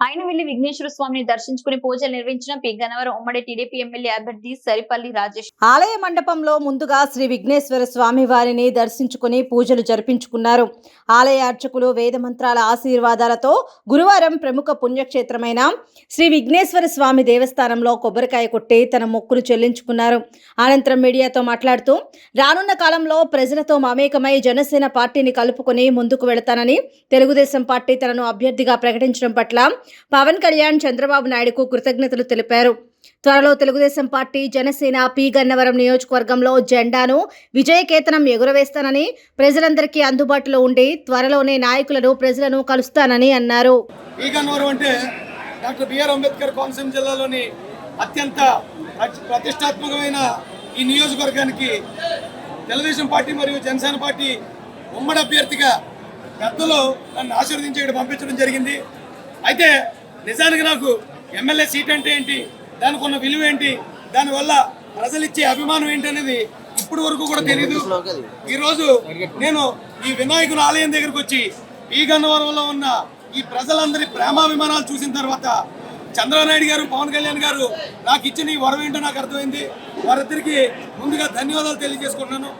ఆయన వెళ్ళి విఘ్నేశ్వర స్వామిని దర్శించుకుని పూజలు నిర్వహించిన పి. గన్నవరం ఉమ్మడి టీడీపీ ఎమ్మెల్యే అభ్యర్థి సరిపల్లి రాజేష్. ఆలయ మండపంలో ముందుగా శ్రీ విఘ్నేశ్వర స్వామి వారిని దర్శించుకుని పూజలు జరిపించుకున్నారు. ఆలయ అర్చకులు వేద మంత్రాల ఆశీర్వాదాలతో గురువారం ప్రముఖ పుణ్యక్షేత్రమైన శ్రీ విఘ్నేశ్వర స్వామి దేవస్థానంలో కొబ్బరికాయ కొట్టి తన మొక్కులు చెల్లించుకున్నారు. అనంతరం మీడియాతో మాట్లాడుతూ రానున్న కాలంలో ప్రజలతో మమేకమై జనసేన పార్టీని కలుపుకొని ముందుకు వెళతానని తెలుగుదేశం పార్టీ తనను అభ్యర్థిగా ప్రకటించడం పట్ల పవన్ కళ్యాణ్ చంద్రబాబు నాయుడుకు కృతజ్ఞతలు తెలిపారు. త్వరలో తెలుగుదేశం పార్టీ జనసేన పి. గన్నవరం నియోజకవర్గంలో జెండాను విజయకేతనం ఎగురవేస్తానని ప్రజలందరికీ అందుబాటులో ఉండి త్వరలోనే నాయకులను ప్రజలను కలుస్తానని అన్నారు. ఈ గన్నవరం అంటే డాక్టర్ బిఆర్ అంబేద్కర్ కోనసీమ జిల్లాలోని అత్యంత ప్రతిష్టాత్మకమైన ఈ నియోజకవర్గానికి తెలుగుదేశం పార్టీ మరియు జనసేన పార్టీ ఉమ్మడి అభ్యర్థిగా పెద్దలు నన్ను ఆశీర్వదించి ఇక్కడ పంపించడం జరిగింది. అయితే నిజానికి నాకు ఎమ్మెల్యే సీట్ అంటే ఏంటి? దానికి ఉన్న విలువ ఏంటి? దానివల్ల ప్రజలు ఇచ్చే అభిమానం ఏంటి అనేది ఇప్పటి వరకు కూడా తెలియదు ఈరోజు నేను ఈ వినాయకుని ఆలయం దగ్గరకు వచ్చి ఈ గన్నవరంలో ఉన్న ఈ ప్రజలందరి ప్రేమాభిమానాలు చూసిన తర్వాత చంద్రనాయుడు గారు పవన్ కళ్యాణ్ గారు నాకు ఇచ్చిన ఈ వరం ఏంటో నాకు అర్థమైంది. వారిద్దరికి ముందుగా ధన్యవాదాలు తెలియజేసుకుంటున్నాను.